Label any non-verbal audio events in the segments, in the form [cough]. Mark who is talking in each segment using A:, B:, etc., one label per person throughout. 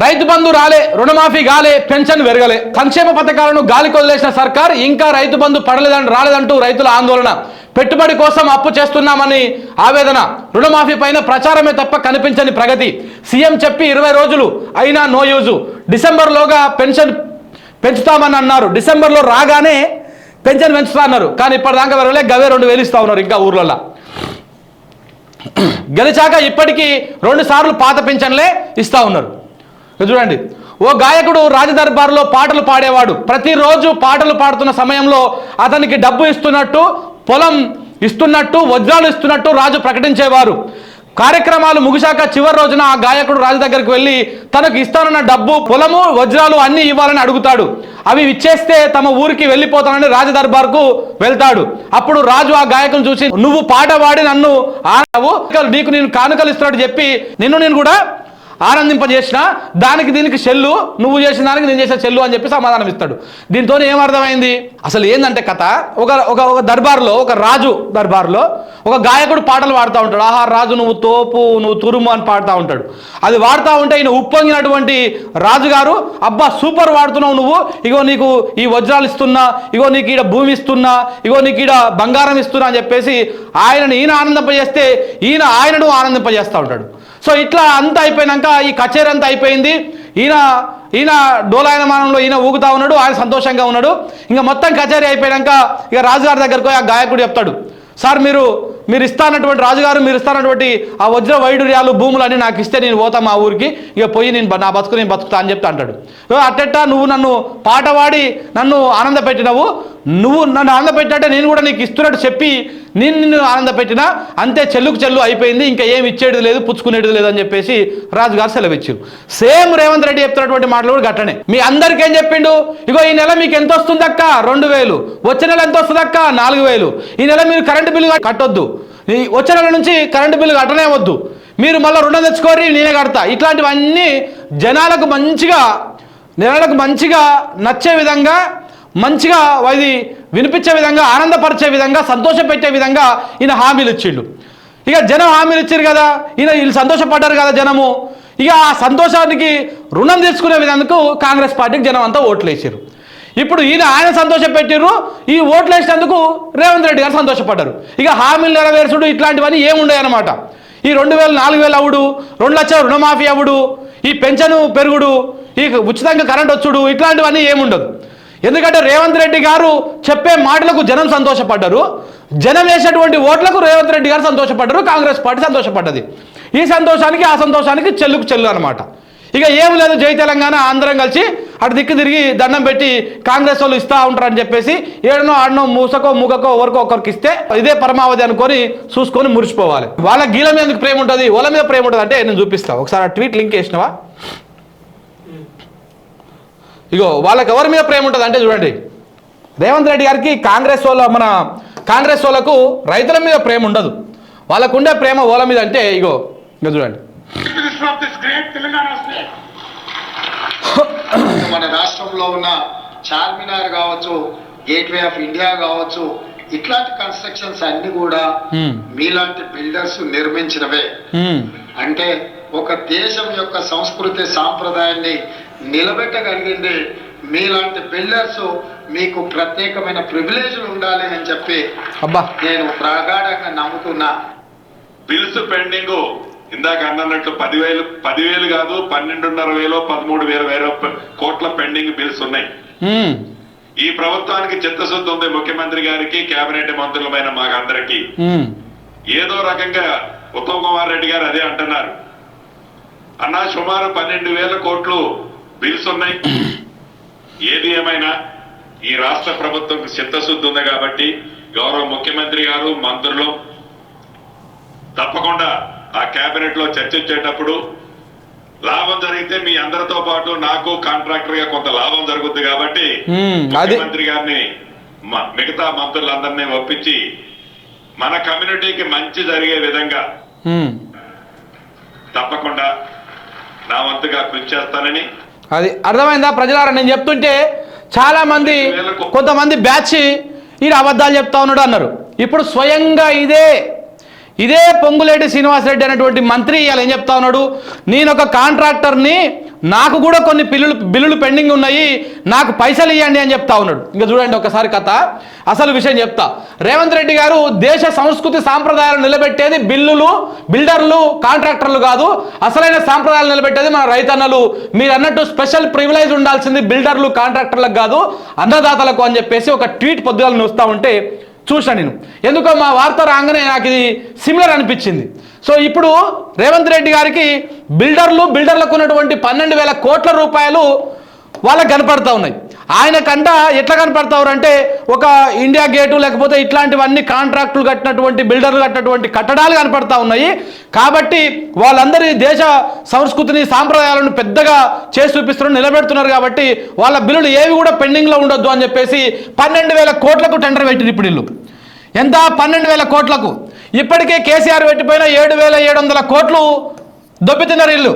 A: రైతు బంధు రాలే రుణమాఫీ గాలే పెన్షన్ పెరగలే. సంక్షేమ పథకాలను గాలికి వదిలేసిన సర్కార్ ఇంకా రైతు బంధు పడలేదని రాలేదంటూ రైతుల ఆందోళన. పెట్టుబడి కోసం అప్పు చేస్తున్నామని ఆవేదన. రుణమాఫీ పైన ప్రచారమే తప్ప కనిపించని ప్రగతి. సీఎం చెప్పి ఇరవై రోజులు అయినా నో యూజు. డిసెంబర్లోగా పెన్షన్ పెంచుతామని అన్నారు. డిసెంబర్లో రాగానే పెన్షన్ పెంచుతా అన్నారు. కానీ ఇప్పటిదాకా వెళ్ళలే గవే రెండు వేలు ఇస్తా ఉన్నారు ఇంకా ఊర్లలో గెలిచాక ఇప్పటికీ రెండు సార్లు పాత పెన్షన్లే ఇస్తా ఉన్నారు. చూడండి. ఓ గాయకుడు రాజదర్బార్లో పాటలు పాడేవాడు. ప్రతిరోజు పాటలు పాడుతున్న సమయంలో అతనికి డబ్బు ఇస్తున్నట్టు పొలం ఇస్తున్నట్టు వజ్రాలు ఇస్తున్నట్టు రాజు ప్రకటించేవారు. కార్యక్రమాలు ముగిశాక చివరి రోజున ఆ గాయకుడు రాజు దగ్గరికి వెళ్ళి తనకు ఇస్తానన్న డబ్బు పొలము వజ్రాలు అన్ని ఇవ్వాలని అడుగుతాడు. అవి ఇచ్చేస్తే తమ ఊరికి వెళ్ళిపోతానని రాజదర్బార్కు వెళ్తాడు. అప్పుడు రాజు ఆ గాయకుని చూసి నువ్వు పాట పాడి నన్ను ఆనవు నీకు నేను కానుకలు ఇస్తున్నట్టు చెప్పి నిన్ను నేను కూడా ఆనందింపజేసిన దానికి దీనికి చెల్లు నువ్వు చేసిన దానికి నేను చేసిన చెల్లు అని చెప్పి సమాధానం ఇస్తాడు. దీంతో ఏమర్థమైంది అసలు ఏందంటే కథ? ఒక ఒక ఒక దర్బార్లో ఒక రాజు దర్బార్లో ఒక గాయకుడు పాటలు పాడుతూ ఉంటాడు. ఆహా రాజు నువ్వు తోపు నువ్వు తురుము అని పాడుతూ ఉంటాడు. అది వాడుతూ ఉంటే ఈయన ఉప్పొంగినటువంటి రాజుగారు అబ్బా సూపర్ వాడుతున్నావు నువ్వు. ఇగో నీకు ఈ వజ్రాలు ఇస్తున్నా ఇగో నీకు ఈడ భూమి ఇస్తున్నా ఇగో నీకు ఈడ బంగారం ఇస్తున్నా అని చెప్పేసి ఆయనని ఈయన ఆనందింపజేస్తే ఈయన ఆయనను ఆనందింపజేస్తూ ఉంటాడు. సో ఇట్లా అంతా అయిపోయినాక ఈ కచేరీ అంతా అయిపోయింది. ఈయన ఈయన డోలాయనమానంలో ఈయన ఊగుతా ఉన్నాడు ఆయన సంతోషంగా ఉన్నాడు. ఇంకా మొత్తం కచేరీ అయిపోయినాక ఇక రాజుగారి దగ్గరకు ఆ గాయకుడు చెప్తాడు. సార్ మీరు మీరు ఇస్తానటువంటి రాజుగారు మీరు ఇస్తానటువంటి ఆ వజ్ర వైడూర్యాలు భూములన్నీ నాకు ఇస్తే నేను పోతా మా ఊరికి. ఇక పోయి నేను నా బతుకు నేను బతుకుతా అని చెప్తా అంటాడు. అట్టెట్టా నువ్వు నన్ను పాటవాడి నన్ను ఆనందపెట్టినవు నువ్వు నన్ను ఆనంద నేను కూడా నీకు ఇస్తున్నట్టు చెప్పి నేను నిన్ను ఆనంద పెట్టినా. అంతే చెల్లుకు చెల్లు అయిపోయింది. ఇంకా ఏమి ఇచ్చేది లేదు పుచ్చుకునేది లేదు అని చెప్పేసి రాజుగారు సెలవిచ్చారు. సేమ్ రేవంత్ రెడ్డి చెప్తున్నటువంటి మాటలు కూడా గట్టనే. మీ అందరికీ ఏం చెప్పిండు? ఇగో ఈ నెల మీకు ఎంత వస్తుంది అక్క రెండు వేలు. వచ్చే నెల ఎంత వస్తుంది అక్క నాలుగు వేలు. ఈ నెల మీరు కరెంటు బిల్లు కట్టొద్దు. ఈ వచ్చే నెల నుంచి కరెంటు బిల్లు కట్టనే వద్దు. మీరు మళ్ళీ రుణం తెచ్చుకోరి నేనే కడతా. ఇట్లాంటివన్నీ జనాలకు మంచిగా నెలలకు మంచిగా నచ్చే విధంగా మంచిగా ఇది వినిపించే విధంగా ఆనందపరిచే విధంగా సంతోషపెట్టే విధంగా ఈయన హామీలు ఇచ్చిండు. ఇక జనం హామీలు ఇచ్చారు కదా ఈయన వీళ్ళు సంతోషపడ్డారు కదా జనము. ఇక ఆ సంతోషానికి రుణం తీసుకునే విధంగా కాంగ్రెస్ పార్టీకి జనం అంతా ఓట్లు వేసారు ఇప్పుడు ఈయన ఆయన సంతోషపెట్టారు ఈ ఓట్లు వేసినందుకు రేవంత్ రెడ్డి గారు సంతోషపడ్డారు. ఇక హామీలు నెరవేర్చుడు ఇట్లాంటివన్నీ ఏముండయన్నమాట. అనమాట ఈ రెండు వేలు నాలుగు వేలు అవుడు రెండు లక్షల రుణమాఫీ అవుడు ఈ పెన్షన్ పెరుగుడు ఈ ఉచితంగా కరెంట్ వచ్చుడు ఇట్లాంటివన్నీ ఏముండదు. ఎందుకంటే రేవంత్ రెడ్డి గారు చెప్పే మాటలకు జనం సంతోషపడ్డారు. జనం వేసేటువంటి ఓట్లకు రేవంత్ రెడ్డి గారు సంతోషపడ్డారు కాంగ్రెస్ పార్టీ సంతోషపడ్డది. ఈ సంతోషానికి ఆ సంతోషానికి చెల్లుకు చెల్లు అనమాట ఇక ఏం లేదు జై తెలంగాణ అందరం కలిసి అటు దిక్కు తిరిగి దండం పెట్టి కాంగ్రెస్ వాళ్ళు ఇస్తా ఉంటారని చెప్పేసి ఏడనో ఆడనో మూసకో మూగకో ఎవరికో ఒకరికి ఇస్తే ఇదే పరమావధి అనుకొని చూసుకొని మురిసిపోవాలి. వాళ్ళ గీల మీద ఎందుకు ప్రేమ ఉంటుంది? వాళ్ళ మీద ప్రేమ ఉంటుంది అంటే నేను చూపిస్తా. ఒకసారి ఆ ట్వీట్ లింక్ వేసినవా ఇగో వాళ్ళకి ఎవరి మీద ప్రేమ ఉంటుంది అంటే చూడండి. రేవంత్ రెడ్డి గారికి కాంగ్రెస్ వాళ్ళ మన కాంగ్రెస్ వాళ్ళకు రైతుల మీద ప్రేమ ఉండదు. వాళ్ళకు ఉండే ప్రేమ వాళ్ళ మీద అంటే ఇగో ఇగో చూడండి.
B: Citizen of this great Telangana state. [coughs]
C: మన రాష్ట్రంలో ఉన్న చార్మినార్ కావచ్చు గేట్వే ఆఫ్ ఇండియా కావచ్చు ఇట్లాంటి కన్స్ట్రక్షన్స్ అన్ని కూడా. మీలాంటి బిల్డర్స్ నిర్మించినవే. అంటే ఒక దేశం యొక్క సంస్కృతి సాంప్రదాయాన్ని నిలబెట్టగలిగింది మీలాంటి బిల్డర్స్ మీకు ప్రత్యేకమైన ప్రివిలేజ్లు ఉండాలి అని చెప్పి
A: అబ్బా
C: నేను ప్రగాఢంగా నమ్ముతున్నా
B: బిల్స్ పెండింగ్ ఇందాక అన్నట్టు పదివేలు పదివేలు కాదు పన్నెండున్నర వేలు పదమూడు వేల వేల కోట్ల పెండింగ్ బిల్స్ ఉన్నాయి. ఈ ప్రభుత్వానికి చిత్తశుద్ధి ఉంది ముఖ్యమంత్రి గారికి కేబినెట్ మంత్రులమైన మాకందరికి. ఏదో రకంగా ఉత్తమ్ కుమార్ రెడ్డి గారు అదే అంటున్నారు అన్నా సుమారు పన్నెండు వేల కోట్లు బిల్స్ ఉన్నాయి ఏది ఏమైనా ఈ రాష్ట్ర ప్రభుత్వం చిత్తశుద్ధి ఉంది కాబట్టి గౌరవ ముఖ్యమంత్రి గారు మంత్రులు తప్పకుండా ఆ కేబినెట్లో చర్చించేటప్పుడు లాభం జరిగితే మీ అందరితో పాటు నాకు కాంట్రాక్టర్గా కొంత లాభం జరుగుద్ది కాబట్టి ముఖ్యమంత్రి గారిని మిగతా మంత్రులందరినీ ఒప్పించి మన కమ్యూనిటీకి మంచి జరిగే విధంగా. తప్పకుండా నా వంతుగా కృషి చేస్తానని
A: అది అర్థమైందా ప్రజలారా నేను చెప్తుంటే చాలా మంది కొంతమంది బ్యాచ్ ఈయన అబద్ధాలు చెప్తా ఉన్నాడు అన్నారు ఇప్పుడు స్వయంగా ఇదే ఇదే పొంగులేటి శ్రీనివాసరెడ్డి అనేటువంటి మంత్రి ఇవాళ ఏం చెప్తా ఉన్నాడు? నేను ఒక కాంట్రాక్టర్ని నాకు కూడా కొన్ని బిల్లులు బిల్లులు పెండింగ్ ఉన్నాయి నాకు పైసలు ఇవ్వండి అని చెప్తా ఉన్నాడు. ఇంకా చూడండి ఒకసారి కథ. అసలు విషయం చెప్తా. రేవంత్ రెడ్డి గారు దేశ సంస్కృతి సాంప్రదాయాలు నిలబెట్టేది బిల్లులు బిల్డర్లు కాంట్రాక్టర్లు కాదు. అసలైన సాంప్రదాయాలు నిలబెట్టేది మన రైతన్నలు. మీరు అన్నట్టు స్పెషల్ ప్రివిలైజ్ ఉండాల్సింది బిల్డర్లు కాంట్రాక్టర్లకు కాదు అన్నదాతలకు అని చెప్పేసి ఒక ట్వీట్ పొద్దుగా చూస్తా ఉంటే చూసాను నేను. ఎందుకో మా వార్త రాగానే నాకు ఇది సిమిలర్ అనిపించింది. సో ఇప్పుడు రేవంత్ రెడ్డి గారికి బిల్డర్లు బిల్డర్లకు ఉన్నటువంటి పన్నెండు వేల కోట్ల రూపాయలు వాళ్ళకు కనపడతా ఉన్నాయి. ఆయనకంట ఎట్లా కనపడతారు అంటే ఒక ఇండియా గేటు లేకపోతే ఇట్లాంటివన్నీ కాంట్రాక్టులు కట్టినటువంటి బిల్డర్లు కట్టినటువంటి కట్టడాలు కనపడతా ఉన్నాయి. కాబట్టి వాళ్ళందరి దేశ సంస్కృతిని సాంప్రదాయాలను పెద్దగా చేసి చూపిస్తున్నారు నిలబెడుతున్నారు కాబట్టి వాళ్ళ బిల్లులు ఏవి కూడా పెండింగ్లో ఉండొద్దు అని చెప్పేసి పన్నెండు వేల కోట్లకు టెండర్ పెట్టింది ఇప్పుడు ఇల్లు ఎంత? పన్నెండు వేల కోట్లకు. ఇప్పటికే కేసీఆర్ పెట్టిపోయిన ఏడు వేల ఏడు వందల కోట్లు దొబ్బితిన్నారు ఇల్లు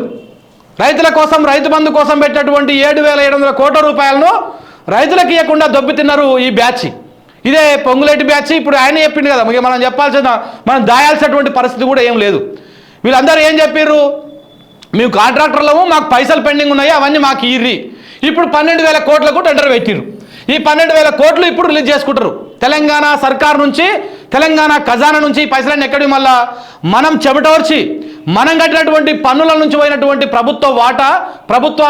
A: రైతుల కోసం రైతు బంధు కోసం పెట్టినటువంటి ఏడు వేల ఏడు వందల కోట్ల రూపాయలను రైతులకు ఇవ్వకుండా దొబ్బితిన్నారు ఈ బ్యాచ్. ఇదే పొంగులేటి బ్యాచ్ ఇప్పుడు ఆయన చెప్పింది కదా ఇక మనం చెప్పాల్సిన మనం దాయాల్సినటువంటి పరిస్థితి కూడా ఏం లేదు. వీళ్ళందరూ ఏం చెప్పారు మేము కాంట్రాక్టర్లము మాకు పైసలు పెండింగ్ ఉన్నాయి అవన్నీ మాకు ఇర్రి. ఇప్పుడు పన్నెండు వేల కోట్లకు టెండర్ పెట్టిర్రు. ఈ పన్నెండు వేల కోట్లు ఇప్పుడు రిలీజ్ చేసుకుంటారు తెలంగాణ సర్కార్ నుంచి తెలంగాణ ఖజానా నుంచి ఈ పైసలన్నీ ఎక్కడి మళ్ళా? మనం చెమటోర్చి మనం కట్టినటువంటి పన్నుల నుంచి పోయినటువంటి ప్రభుత్వ వాటా ప్రభుత్వ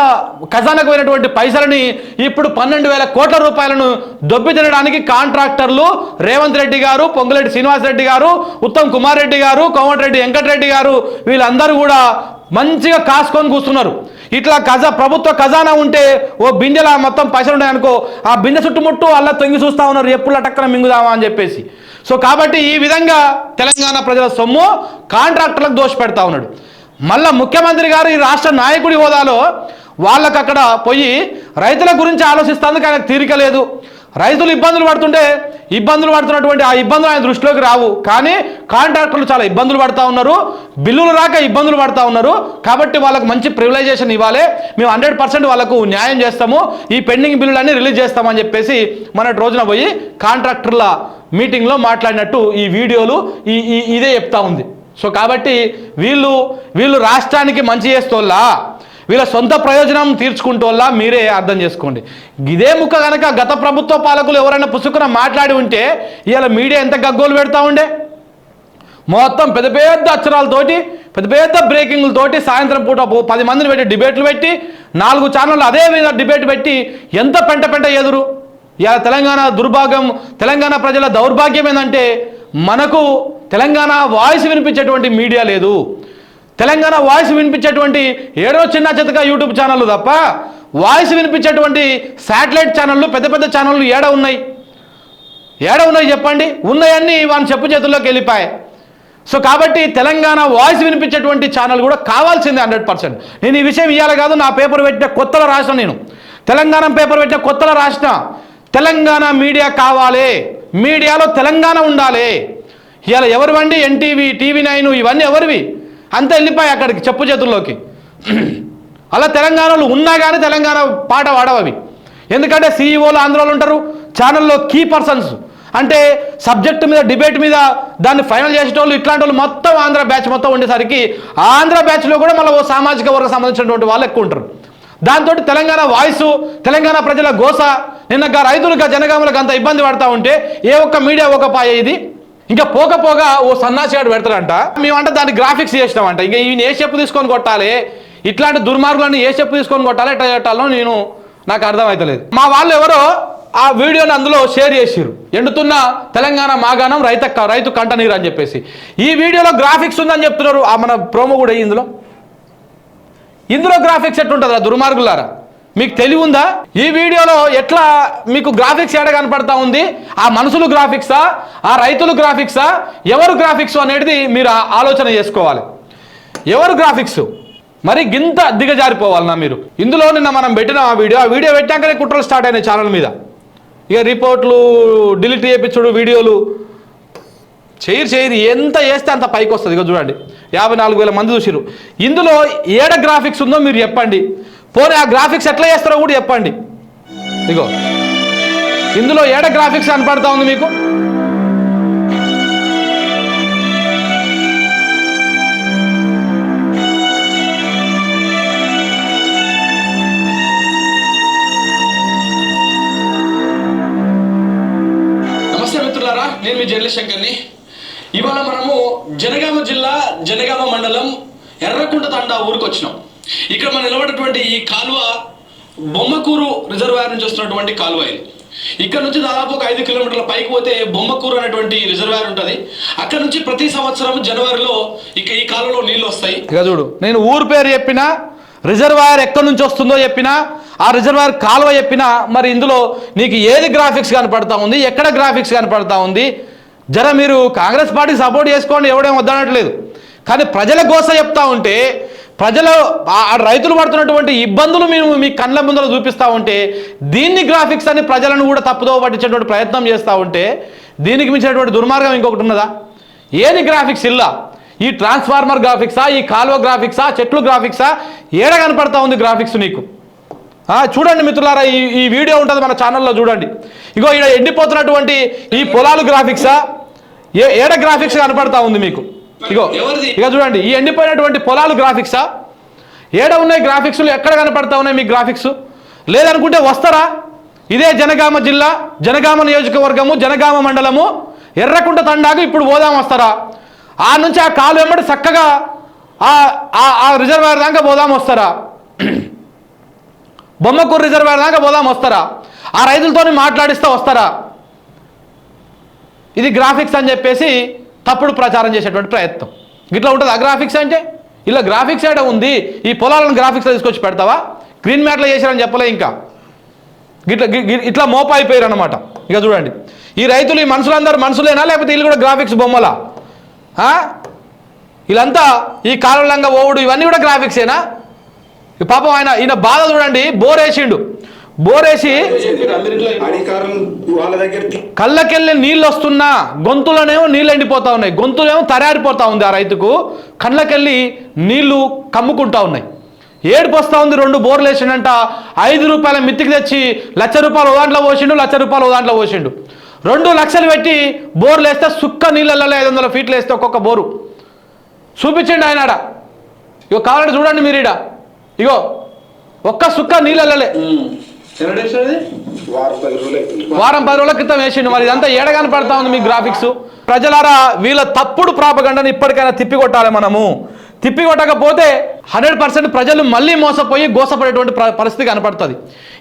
A: ఖజానాకు పోయినటువంటి పైసలని ఇప్పుడు పన్నెండు వేల కోట్ల రూపాయలను దొబ్బి తినడానికి కాంట్రాక్టర్లు రేవంత్ రెడ్డి గారు పొంగులెడ్డి శ్రీనివాస్ రెడ్డి గారు ఉత్తమ్ కుమార్ రెడ్డి గారు కోమటిరెడ్డి వెంకటరెడ్డి గారు వీళ్ళందరూ కూడా మంచిగా కాసుకొని కూస్తున్నారు ఇట్లా ఖజా ప్రభుత్వ ఖజానా ఉంటే ఓ బిందెలా మొత్తం పైసలు ఉన్నాయనుకో ఆ బిందె చుట్టుముట్టు అలా తొంగి చూస్తా ఉన్నారు ఎప్పుడు అటక్కన మింగుదామా అని చెప్పేసి. సో కాబట్టి ఈ విధంగా తెలంగాణ ప్రజల సొమ్ము కాంట్రాక్టర్లకు దోషపెడతా ఉన్నాడు. మళ్ళా ముఖ్యమంత్రి గారు ఈ రాష్ట్ర నాయకుడి హోదాలో వాళ్ళకు అక్కడ పోయి రైతుల గురించి ఆలోచిస్తానికి ఆయనకు తీరిక లేదు. రైతులు ఇబ్బందులు పడుతుంటే ఇబ్బందులు పడుతున్నటువంటి ఆ ఇబ్బందులు ఆయన దృష్టిలోకి రావు. కానీ కాంట్రాక్టర్లు చాలా ఇబ్బందులు పడతా ఉన్నారు. బిల్లులు రాక ఇబ్బందులు పడతా ఉన్నారు. కాబట్టి వాళ్ళకు మంచి ప్రివిలైజేషన్ ఇవ్వాలి. మేము హండ్రెడ్ పర్సెంట్ వాళ్ళకు న్యాయం చేస్తాము. ఈ పెండింగ్ బిల్లులన్నీ రిలీజ్ చేస్తామని చెప్పేసి మన రోజున పోయి కాంట్రాక్టర్ల మీటింగ్లో మాట్లాడినట్టు ఈ వీడియోలు ఈ ఈ- ఇదే చెప్తా ఉంది. సో కాబట్టి వీళ్ళు వీళ్ళు రాష్ట్రానికి మంచి చేస్తోళ్ళా వీళ్ళ సొంత ప్రయోజనం తీర్చుకుంటోల్లా మీరే అర్థం చేసుకోండి. ఇదే ముక్క కనుక గత ప్రభుత్వ పాలకులు ఎవరైనా పుసుకున మాట్లాడి ఉంటే ఇవాళ మీడియా ఎంత గగ్గోలు పెడతా ఉండే? మొత్తం పెద్ద పెద్ద అక్షరాలతోటి పెద్ద పెద్ద బ్రేకింగ్లతోటి సాయంత్రం పూట పది మందిని పెట్టి డిబేట్లు పెట్టి నాలుగు ఛానళ్ళు అదే విధంగా డిబేట్ పెట్టి ఎంత పెంట పెంట ఎదురు? ఇవాళ తెలంగాణ దుర్భాగ్యం తెలంగాణ ప్రజల దౌర్భాగ్యం ఏంటంటే మనకు తెలంగాణ వాయిస్ వినిపించేటువంటి మీడియా లేదు. తెలంగాణ వాయిస్ వినిపించేటువంటి ఏడో చిన్న చితక యూట్యూబ్ ఛానళ్ళు తప్ప వాయిస్ వినిపించేటువంటి శాటిలైట్ ఛానళ్ళు పెద్ద పెద్ద ఛానళ్ళు ఏడ ఉన్నాయి? ఏడ ఉన్నాయి చెప్పండి? ఉన్నాయన్నీ వాని చెప్పు చేతుల్లోకి వెళ్ళిపోయాయి సో కాబట్టి తెలంగాణ వాయిస్ వినిపించేటువంటి ఛానల్ కూడా కావాల్సిందే హండ్రెడ్ పర్సెంట్. నేను ఈ విషయం ఇవ్వాలి కాదు నా పేపర్ పెట్టిన కొత్తలో రాసిన నేను. తెలంగాణ పేపర్ పెట్టిన కొత్తలో రాసిన తెలంగాణ మీడియా కావాలి మీడియాలో తెలంగాణ ఉండాలి. ఇవాళ ఎవరు వండి? ఎన్టీవీ టీవీ నైన్ ఇవన్నీ ఎవరివి? అంతా వెళ్ళిపోయి అక్కడికి చెప్పు చేతుల్లోకి. అలా తెలంగాణలో ఉన్నా కానీ తెలంగాణ పాట వాడవవి. ఎందుకంటే సీఈఓలు ఆంధ్రాలో ఉంటారు ఛానల్లో కీ పర్సన్స్ అంటే సబ్జెక్ట్ మీద డిబేట్ మీద దాన్ని ఫైనల్ చేసేటోళ్ళు ఇట్లాంటి వాళ్ళు మొత్తం ఆంధ్ర బ్యాచ్ మొత్తం ఉండేసరికి ఆంధ్ర బ్యాచ్లో కూడా మళ్ళీ ఓ సామాజిక వర్గం సంబంధించినటువంటి వాళ్ళు ఎక్కువ ఉంటారు. దాంతో తెలంగాణ వాయిస్ తెలంగాణ ప్రజల గోస నిన్న రైతులుగా జనగాములకు అంత ఇబ్బంది పడతా ఉంటే ఏ ఒక్క మీడియా ఒక పాయ ఇది. ఇంకా పోక పోగా ఓ సన్నాసిగాడు పెడతాడంట. మేమంట దాన్ని గ్రాఫిక్స్ చేసినామంట. ఇంకా ఈయన ఏ చెప్పు తీసుకొని కొట్టాలి? ఇట్లాంటి దుర్మార్గులను ఏ చెప్పు తీసుకొని కొట్టాలి? ఎట్లా కొట్టాలో నేను నాకు అర్థమవుతలేదు మా వాళ్ళు ఎవరో ఆ వీడియోని అందులో షేర్ చేసిరు ఎండుతున్న తెలంగాణ మాగాణం రైత రైతు కంట నీరు అని చెప్పేసి. ఈ వీడియోలో గ్రాఫిక్స్ ఉందని చెప్తున్నారు. ఆ మన ప్రోమో కూడా ఇందులో? ఇందులో గ్రాఫిక్స్ ఎట్లుంటుందా దుర్మార్గులారా? మీకు తెలివి ఉందా? ఈ వీడియోలో ఎట్లా మీకు గ్రాఫిక్స్ ఏడ కనపడతా ఉంది? ఆ మనుషులు గ్రాఫిక్సా ఆ? రైతులు గ్రాఫిక్సా ఎవరు గ్రాఫిక్స్ అనేది మీరు ఆలోచన చేసుకోవాలి. ఎవరు గ్రాఫిక్స్ మరి గింత దిగజారిపోవాలన్నా మీరు? ఇందులో నిన్న మనం పెట్టిన ఆ వీడియో. ఆ వీడియో పెట్టాకనే కుట్రలు స్టార్ట్ అయినాయి ఛానల్ మీద. ఇక రిపోర్ట్లు డిలీట్ చేయించుడు వీడియోలు చేయరు చేయరు ఎంత వేస్తే అంత పైకి వస్తుంది. ఇక చూడండి. యాభై నాలుగు వేల మంది చూసిరు ఇందులో ఏడ గ్రాఫిక్స్ ఉందో మీరు చెప్పండి. పోనీ ఆ గ్రాఫిక్స్ ఎట్లా చేస్తారో కూడా చెప్పండి. ఇగో ఇందులో ఏడ గ్రాఫిక్స్ కనపడతా ఉంది మీకు?
D: నేను మీ శంకర్ని. ఇవాళ మనము జనగామ జిల్లా జనగామ మండలం ఎర్రకుంట తండా ఊరికి వచ్చినాం ఇక్కడ మనం నిలబడినటువంటి ఈ కాలువ బొమ్మకూరు రిజర్వాయర్ నుంచి వస్తున్నటువంటి కాలువ ఇది ఇక్కడ నుంచి దాదాపు ఒక ఐదు కిలోమీటర్ల పైకి పోతే బొమ్మకూరు అనేటువంటి రిజర్వాయర్ ఉంటుంది. అక్కడ నుంచి ప్రతి సంవత్సరం జనవరిలో ఇక ఈ కాలువలో నీళ్ళు వస్తాయి.
A: ఇక చూడు నేను ఊరు పేరు చెప్పినా రిజర్వాయర్ ఎక్కడి నుంచి వస్తుందో చెప్పినా ఆ రిజర్వాయర్ కాలువ చెప్పినా మరి ఇందులో నీకు ఏది గ్రాఫిక్స్ కనపడతా ఉంది ఎక్కడ గ్రాఫిక్స్ కనపడతా ఉంది జర మీరు కాంగ్రెస్ పార్టీ సపోర్ట్ చేసుకోండి ఎవడేం వద్దనట్లేదు. కానీ ప్రజల కోసం చెప్తా ఉంటే ప్రజలు రైతులు పడుతున్నటువంటి ఇబ్బందులు మేము మీ కళ్ళ ముందర చూపిస్తూ ఉంటే దీన్ని గ్రాఫిక్స్ అని ప్రజలను కూడా తప్పుదో పట్టించేటువంటి ప్రయత్నం చేస్తూ ఉంటే దీనికి మించినటువంటి దుర్మార్గం ఇంకొకటి ఉన్నదా? ఏది గ్రాఫిక్స్ ఇల్లా? ఈ ట్రాన్స్ఫార్మర్ గ్రాఫిక్సా ఈ కాలువ గ్రాఫిక్సా చెట్లు గ్రాఫిక్సా ఏడ కనపడతా ఉంది గ్రాఫిక్స్ నీకు? చూడండి మిత్రులారా ఈ ఈ వీడియో ఉంటుంది మన ఛానల్లో చూడండి. ఇగో ఇక్కడ ఎండిపోతున్నటువంటి ఈ పొలాలు గ్రాఫిక్సా ఏ ఏడ గ్రాఫిక్స్ కనపడతా ఉంది మీకు? ఇగో? ఇక చూడండి ఈ ఎండిపోయినటువంటి పొలాలు గ్రాఫిక్సా ఏడ ఉన్నాయి గ్రాఫిక్స్లు ఎక్కడ కనపడతా ఉన్నాయి మీ గ్రాఫిక్స్ లేదనుకుంటే వస్తారా? ఇదే జనగామ జిల్లా జనగామ నియోజకవర్గము జనగామ మండలము. ఎర్రకుంట తండాకు ఇప్పుడు పోదాం వస్తారా? ఆ నుంచి ఆ కాలు వెంబడి చక్కగా ఆ రిజర్వాయర్ దాకా పోదాం వస్తారా? [clears throat] బొమ్మకూరు రిజర్వాయర్ దాకా పోదాం వస్తారా? ఆ రైతులతో మాట్లాడిస్తే వస్తారా? ఇది గ్రాఫిక్స్ అని చెప్పేసి తప్పుడు ప్రచారం చేసేటువంటి ప్రయత్నం. ఇట్లా ఉంటుంది ఆ గ్రాఫిక్స్ అంటే? ఇలా గ్రాఫిక్స్ ఏడ ఉంది? ఈ పొలాలను గ్రాఫిక్స్ తీసుకొచ్చి పెడతావా? గ్రీన్ మ్యాట్లో చేశారని చెప్పలే ఇంకా. గిట్లా గి- ఇట్లా మోప అయిపోయారు అనమాట ఇక చూడండి. ఈ రైతులు ఈ మనుషులందరూ మనుషులేనా? లేకపోతే వీళ్ళు కూడా గ్రాఫిక్స్ బొమ్మలా? వీళ్ళంతా ఈ కాలంలంగా ఓవుడు ఇవన్నీ కూడా గ్రాఫిక్సేనా పాపం ఆయన ఈయన బాధ చూడండి బోర్ వేసిండు బోర్ వేసి
E: అధికారులు వాళ్ళ దగ్గర తీ-
A: కళ్ళకెళ్ళి నీళ్ళు వస్తున్నా గొంతులోనేమో నీళ్ళు ఎండిపోతా ఉన్నాయి. గొంతులేమో తరారిపోతా ఉంది ఆ రైతుకు. కళ్ళకెళ్ళి నీళ్ళు కమ్ముకుంటా ఉన్నాయి. ఏడుపు వస్తా ఉంది రెండు బోర్లు వేసిండంట ఐదు రూపాయల మిత్తికి తెచ్చి లక్ష రూపాయలు దాంట్లో పోసిండు లక్ష రూపాయలు దాంట్లో పోసిండు. రెండు లక్షలు పెట్టి బోర్లు వేస్తే సుక్క నీళ్ళల్లో ఐదు వందల ఫీట్లు వేస్తే ఒక్కొక్క బోరు. చూపించండి ఆయన. ఇగో కావాలంటే చూడండి మీరు ఇగో ఒక్క సుక్క నీళ్ళల్లలే.
E: వారం పది రోజులు అవుతుంది
A: వారం పది రోజుల క్రితం వేసిండు. మరి ఇదంతా ఏడగాని పడతా ఉంది మీ గ్రాఫిక్స్ ప్రజలారా వీళ్ళ తప్పుడు ప్రాపగండను ఇప్పటికైనా తిప్పికొట్టాలి మనము. తిప్పికొట్టకపోతే హండ్రెడ్ పర్సెంట్ ప్రజలు మళ్ళీ మోసపోయి గోసపడేటువంటి ప్ర- పరిస్థితి కనపడుతుంది.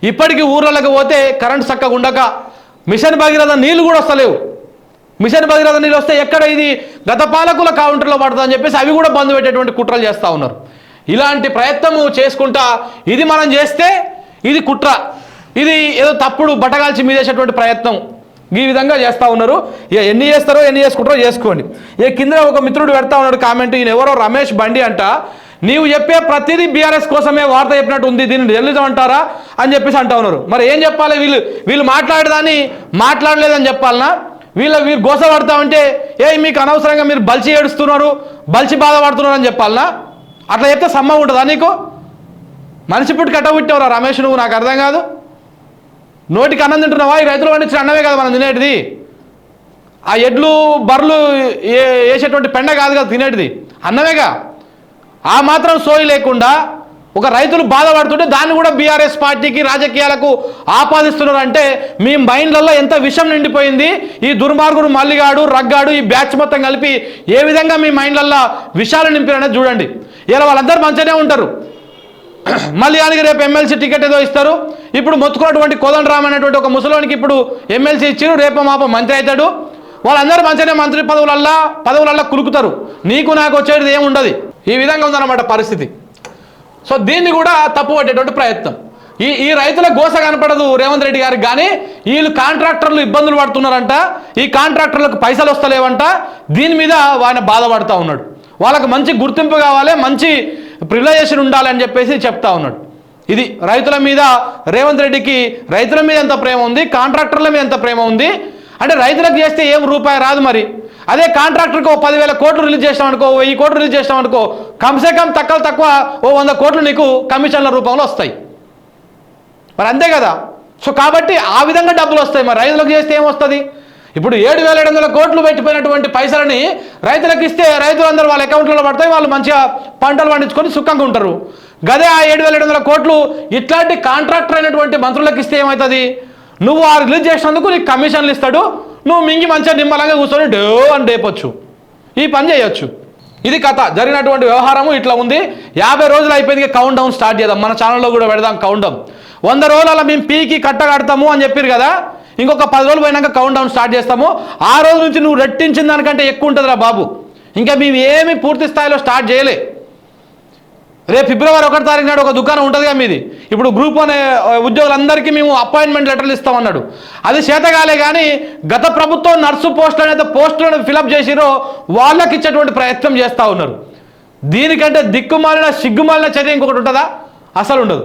A: ఇప్పటికీ ఊర్లలోకి పోతే కరెంట్ చక్కగా ఉండక మిషన్ భగీరథ నీళ్ళు కూడా వస్తలేవు. మిషన్ భగీరథ నీళ్ళు వస్తే ఎక్కడ ఇది? గత పాలకుల కౌంటర్లో పడుతుందని చెప్పేసి అవి కూడా బంద్ పెట్టేటువంటి కుట్రలు చేస్తూ ఉన్నారు. ఇలాంటి ప్రయత్నము చేసుకుంటా ఇది మనం చేస్తే ఇది కుట్ర. ఇది ఏదో తప్పుడు బట్టగాల్చి మీదేసేటువంటి ప్రయత్నం. ఈ విధంగా చేస్తూ ఉన్నారు. ఇక ఎన్ని చేస్తారో ఎన్ని చేసుకుంటారో చేసుకోండి. ఇక కింద ఒక మిత్రుడు పెడతా ఉన్నాడు కామెంట్ ఈయన ఎవరో రమేష్ బండి అంట. నీవు చెప్పే ప్రతిదీ బీఆర్ఎస్ కోసమే వార్త చెప్పినట్టు ఉంది దీన్ని జర్నలిజం అంటారా అని చెప్పేసి అంటా ఉన్నారు. మరి ఏం చెప్పాలి? వీళ్ళు వీళ్ళు మాట్లాడేదాన్ని మాట్లాడలేదని చెప్పాలనా? వీళ్ళ వీరు గోస పడతా ఉంటే ఏ మీకు అనవసరంగా మీరు బలిచి ఏడుస్తున్నారు బలిచి బాధపడుతున్నారు అని చెప్పాలనా? అట్లా చెప్తే సమ్మ ఉంటుందా నీకు? మనిషి పుట్టి కట్టబుట్టేవరా రమేష్ నువ్వు నాకు అర్థం కాదు. నోటికి అన్నం తింటున్నావా? ఈ రైతులు పండించిన అన్నమే కదా మనం తినేటిది. ఆ ఎడ్లు బర్రెలు ఏ- వేసేటువంటి పెండ కాదు కదా తినేటిది. అన్నమేగా? ఆ మాత్రం సోయి లేకుండా ఒక రైతులు బాధపడుతుంటే దాన్ని కూడా బీఆర్ఎస్ పార్టీకి రాజకీయాలకు ఆపాదిస్తున్నారు అంటే మీ మైండ్లలో ఎంత విషం నిండిపోయింది? ఈ దుర్మార్గుడు మల్లిగాడు రగ్గాడు ఈ బ్యాచ్ మొత్తం కలిపి ఏ విధంగా మీ మైండ్లల్లో విషాలు నింపారనేది చూడండి. ఇలా వాళ్ళందరూ మంచిగానే ఉంటారు. [clears throat] మళ్ళీ ఆయనకి రేపు ఎమ్మెల్సీ టికెట్ ఏదో ఇస్తారు. ఇప్పుడు మొత్తుకున్నటువంటి కోదండరామ్ అనేటువంటి ఒక ముసలోనికి ఇప్పుడు ఎమ్మెల్సీ ఇచ్చారు రేపు మాప మంత్రి అవుతాడు. వాళ్ళందరూ మంచిగానే మంత్రి పదవులల్లా పదవులల్లా కులుకుతారు నీకు నాకు వచ్చేది ఏముండదు ఈ విధంగా ఉందన్నమాట పరిస్థితి. సో దీన్ని కూడా తప్పు పట్టేటువంటి ప్రయత్నం. ఈ ఈ రైతుల గోస కనపడదు రేవంత్ రెడ్డి గారికి కానీ వీళ్ళు కాంట్రాక్టర్లు ఇబ్బందులు పడుతున్నారంట. ఈ కాంట్రాక్టర్లకు పైసలు వస్తలేవంట. దీని మీద ఆయన బాధపడతా ఉన్నాడు. వాళ్ళకి మంచి గుర్తింపు కావాలి మంచి ప్రివిలైజేషన్ ఉండాలని చెప్పేసి చెప్తా ఉన్నాడు. ఇది రైతుల మీద రేవంత్ రెడ్డికి రైతుల మీద ఎంత ప్రేమ ఉంది కాంట్రాక్టర్ల మీద ఎంత ప్రేమ ఉంది? అంటే రైతులకు చేస్తే ఏం రూపాయి రాదు మరి. అదే కాంట్రాక్టర్కి ఓ పదివేల కోట్లు రిలీజ్ చేస్తాం అనుకో వెయ్యి కోట్లు రిలీజ్ చేస్తాం అనుకో కమ్సే కమ్ తక్కువ తక్కువ ఓ వంద కోట్లు నీకు కమిషన్ల రూపంలో వస్తాయి. మరి అంతే కదా? సో కాబట్టి ఆ విధంగా డబ్బులు వస్తాయి. మరి రైతులకు చేస్తే ఏమొస్తుంది ఇప్పుడు ఏడు వేల ఏడు వందల కోట్లు పెట్టిపోయినటువంటి పైసలని రైతులకు ఇస్తే రైతులందరూ వాళ్ళ అకౌంట్లలో పడతాయి వాళ్ళు మంచిగా పంటలు పండించుకొని సుఖంగా ఉంటారు. గదే ఆ ఏడు వేల ఏడు వందల కోట్లు ఇట్లాంటి కాంట్రాక్టర్ అయినటువంటి మంత్రులకు ఇస్తే ఏమవుతుంది నువ్వు ఆ రిలీజ్ చేసినందుకు నీకు కమిషన్లు ఇస్తాడు నువ్వు మింగి మంచిగా నిమ్మలంగా కూర్చొని డో అని డేపొచ్చు ఈ పని చేయొచ్చు. ఇది కథ. జరిగినటువంటి వ్యవహారము ఇట్లా ఉంది. యాభై రోజులు అయిపోయింది కౌంట్ డౌన్ స్టార్ట్ చేద్దాం. మన ఛానల్లో కూడా పెడదాం కౌంట్ డౌన్ వంద రోజుల మేము పీకి కట్ట కడతాము అని చెప్పారు కదా? ఇంకొక పది రోజులు పోయినాక కౌంట్ డౌన్ స్టార్ట్ చేస్తాము. ఆ రోజు నుంచి నువ్వు రెట్టించిన దానికంటే ఎక్కువ ఉంటుందిరా బాబు. ఇంకా మేము ఏమి పూర్తి స్థాయిలో స్టార్ట్ చేయలే. రేపు ఫిబ్రవరి ఒకటి తారీఖు నాడు ఒక దుకాణం ఉంటుందిగా మీది. ఇప్పుడు గ్రూప్ అనే ఉద్యోగులందరికీ మేము అపాయింట్మెంట్ లెటర్లు ఇస్తామన్నాడు అది చేతగాలే కానీ గత ప్రభుత్వం నర్సు పోస్టులు అనేది పోస్టులను ఫిలప్ చేసిరో వాళ్ళకి ఇచ్చేటువంటి ప్రయత్నం చేస్తూ ఉన్నారు. దీనికంటే దిక్కుమాలిన సిగ్గుమాలిన చర్య ఇంకొకటి ఉంటుందా? అసలు ఉండదు.